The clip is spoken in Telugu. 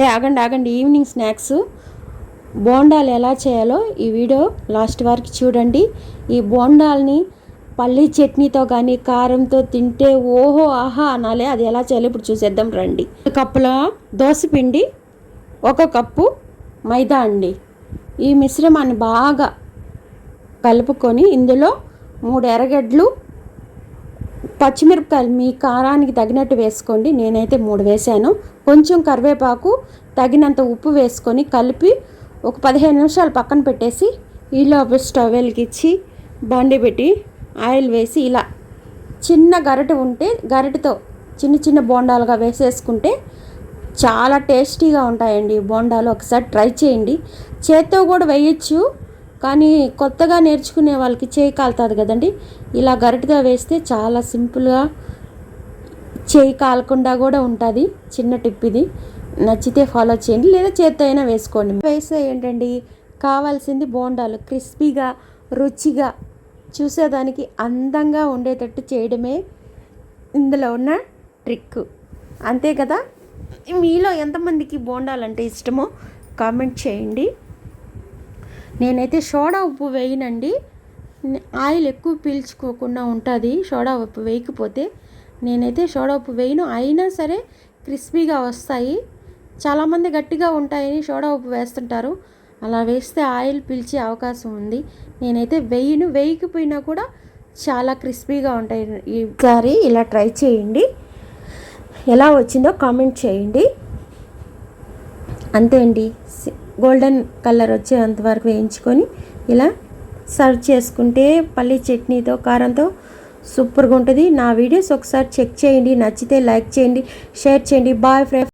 ఏ, ఆగండి ఆగండి. ఈవినింగ్ స్నాక్స్ బోండాలు ఎలా చేయాలో ఈ వీడియో లాస్ట్ వరకు చూడండి. ఈ బోండాల్ని పల్లీ చట్నీతో కానీ కారంతో తింటే ఓహో ఆహా అనాలి. అది ఎలా చేయాలో ఇప్పుడు చూసేద్దాం రండి. ఒక కప్పులో దోసపిండి ఒక కప్పు మైదా అండి. ఈ మిశ్రమాన్ని బాగా కలుపుకొని ఇందులో మూడు ఎర్రగడ్డలు పచ్చిమిరపకాయలు మీ కారానికి తగినట్టు వేసుకోండి. నేనైతే మూడు వేసాను. కొంచెం కరివేపాకు తగినంత ఉప్పు వేసుకొని కలిపి ఒక పదిహేను నిమిషాలు పక్కన పెట్టేసి ఈలోపు స్టవ్ వెలిగించి బండి పెట్టి ఆయిల్ వేసి ఇలా చిన్న గరిటె ఉంటే గరిటెతో చిన్న చిన్న బోండాలుగా వేసేసుకుంటే చాలా టేస్టీగా ఉంటాయండి బోండాలు. ఒకసారి ట్రై చేయండి. చేత్తో కూడా వేయచ్చు. కానీ కొత్తగా నేర్చుకునే వాళ్ళకి చేయి కాలుతుంది కదండి. ఇలా గరిటగా వేస్తే చాలా సింపుల్గా చేయి కాలకుండా కూడా ఉంటుంది. చిన్న టిప్ ఇది. నచ్చితే ఫాలో చేయండి. లేదా చేత్తో అయినా వేసుకోండి. వేస్తే ఏంటండి? కావాల్సింది బోండాలు. క్రిస్పీగా రుచిగా చూసేదానికి అందంగా ఉండేటట్టు చేయడమే ఇందులో ఉన్న ట్రిక్. అంతే కదా? మీలో ఎంతమందికి బోండాలు అంటే ఇష్టమో కామెంట్ చేయండి. నేనైతే సోడా ఉప్పు వేయనండి. ఆయిల్ ఎక్కువ పీల్చుకోకుండా ఉంటుంది. సోడా ఉప్పు వేయకపోతే నేనైతే సోడా ఉప్పు వేయను. అయినా సరే క్రిస్పీగా వస్తాయి. చాలామంది గట్టిగా ఉంటాయని సోడా ఉప్పు వేస్తుంటారు. అలా వేస్తే ఆయిల్ పీల్చే అవకాశం ఉంది. నేనైతే వేయను. వేయకపోయినా కూడా చాలా క్రిస్పీగా ఉంటాయి. ఈసారి ఇలా ట్రై చేయండి. ఎలా వచ్చిందో కామెంట్ చేయండి. అంతే అండి. సి- గోల్డెన్ కలర్ వచ్చేంత వరకు వేయించుకొని ఇలా సర్వ్ చేసుకుంటే పల్లి చట్నీతో కారంతో సూపర్గా ఉంటుంది. నా వీడియోస్ ఒకసారి చెక్ చేయండి. నచ్చితే లైక్ చేయండి షేర్ చేయండి. Bye friends.